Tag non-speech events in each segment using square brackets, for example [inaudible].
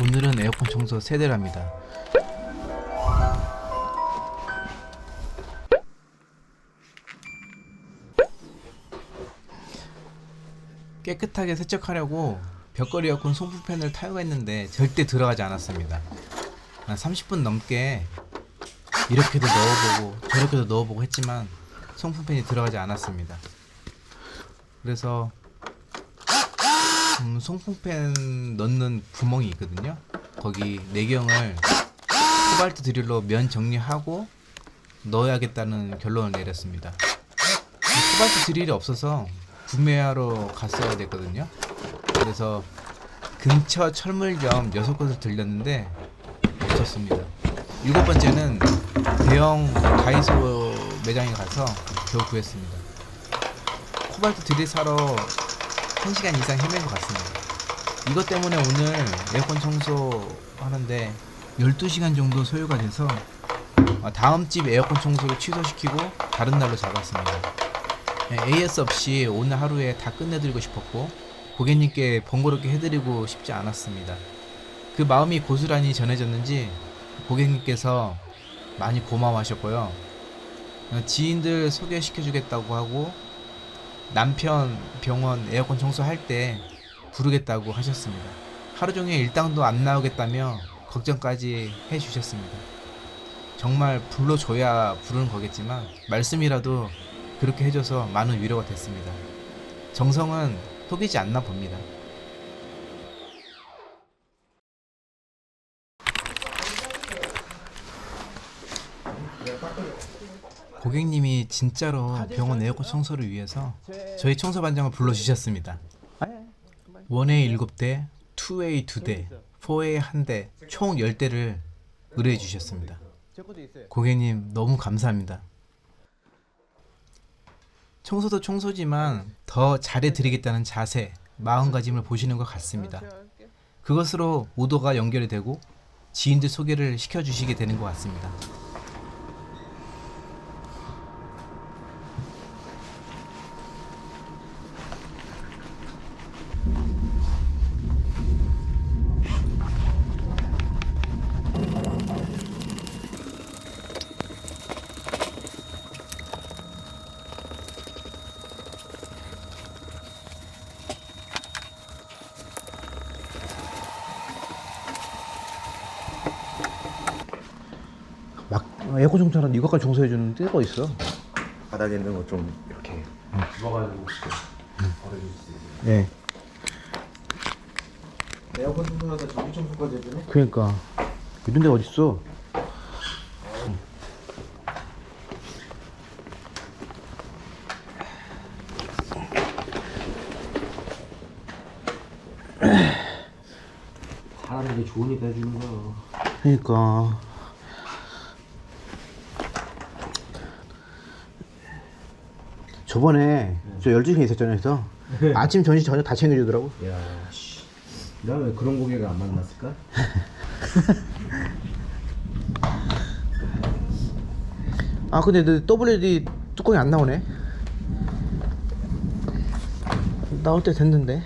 오늘은 에어컨 청소 세대를 합니다. 깨끗하게 세척하려고 벽걸이 에어컨 송풍팬을 타요했는데 절대 들어가지 않았습니다. 한 30분 넘게 이렇게도 넣어보고 저렇게도 넣어보고 했지만 송풍팬이 들어가지 않았습니다. 그래서 음, 송풍팬 넣는 구멍이 있거든요. 거기 내경을 코발트 드릴로 면 정리하고 넣어야겠다는 결론을 내렸습니다. 코발트 드릴이 없어서 구매하러 갔어야 됐거든요. 그래서 근처 철물점 여섯 곳을 들렸는데 없었습니다. 일곱 번째는 대형 다이소 매장에 가서 겨우 구했습니다. 코발트 드릴 사러 1시간 이상 헤맨 것 같습니다. 이것 때문에 오늘 에어컨 청소 하는데 12시간 정도 소요가 돼서 아, 다음 집 에어컨 청소를 취소시키고 다른 날로 잡았습니다. 네, AS 없이 오늘 하루에 다 끝내드리고 싶었고 고객님께 번거롭게 해드리고 싶지 않았습니다. 그 마음이 고스란히 전해졌는지 고객님께서 많이 고마워하셨고요. 어, 지인들 소개시켜주겠다고 하고 남편 병원 에어컨 청소할 때 부르겠다고 하셨습니다. 하루 종일 일당도 안 나오겠다며 걱정까지 해주셨습니다. 정말 불러줘야 부르는 거겠지만 말씀이라도 그렇게 해줘서 많은 위로가 됐습니다. 정성은 속이지 않나 봅니다. 고객님이 진짜로 병원 에어컨 청소를 위해서 저희 청소 반장을 불러주셨습니다. 원웨이 일곱 대, 투웨이 두 대, 포웨이 한 대, 총 10대를 의뢰해 주셨습니다. 고객님 너무 감사합니다. 청소도 청소지만 더 잘해드리겠다는 자세, 마음가짐을 보시는 것 같습니다. 그것으로 오더가 연결이 되고 지인들 소개를 시켜주시게 되는 것 같습니다. 에어컨 청소하는 이것까지 청소해 주는 데가 있어. 바닥에 있는 거 좀 이렇게 집어가지고 있어요. 예. 에어컨 청소하다 전기 청소까지 해주네? 그러니까 이런 데가 어딨어? 사람에게 좋은 일 해주는 거야. 그러니까 저번에 저 12시에 있었잖아요 그래서. 아침 점심 저녁 다 챙겨주더라고. 야, 씨. 나왜 그런 고객을 안 만났을까? [laughs] 아 근데 너 WD 뚜껑이 안 나오네? 나올 때 됐는데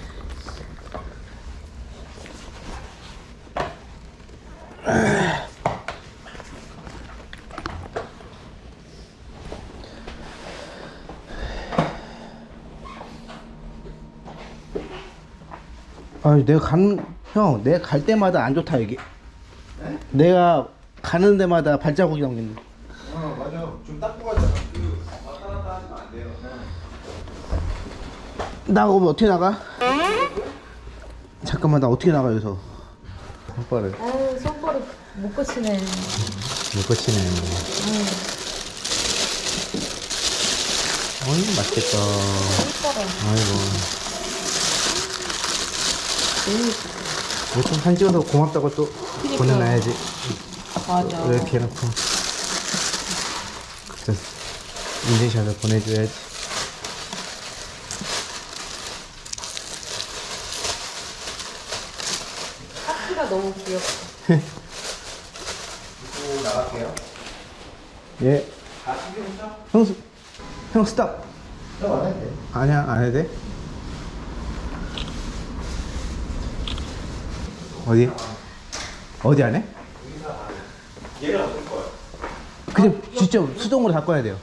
아 내가 간 형 내가 갈 때마다 안 좋다 이게 내가 가는 데마다 발자국이 남겠네 어, 맞아. 좀 닦고 가자. 그 왔다 갔다 하시면 안 돼요. 나가면 어떻게 나가? 잠깐만 나 어떻게 나가 여기서 손발을 아유 손버릇 못 고치네. 못 거치네 어이 맛있겠다 손버릇. 아이고 좀 사진 찍어서 고맙다고 또 보내놔야지 맞아. 이렇게 해놓고 그때 인증샷을 보내줘야지 하트가 너무 귀엽다. [laughs] 또 나갈게요. 예. 다 챙겨오죠? 형, 스- 형 스탑. 형, 안 해도 돼. 아니야, 안 해도 돼? 어디? 어디 안에? 얘는 안될 거야. 그냥 직접 수동으로 다 꺼야 돼요.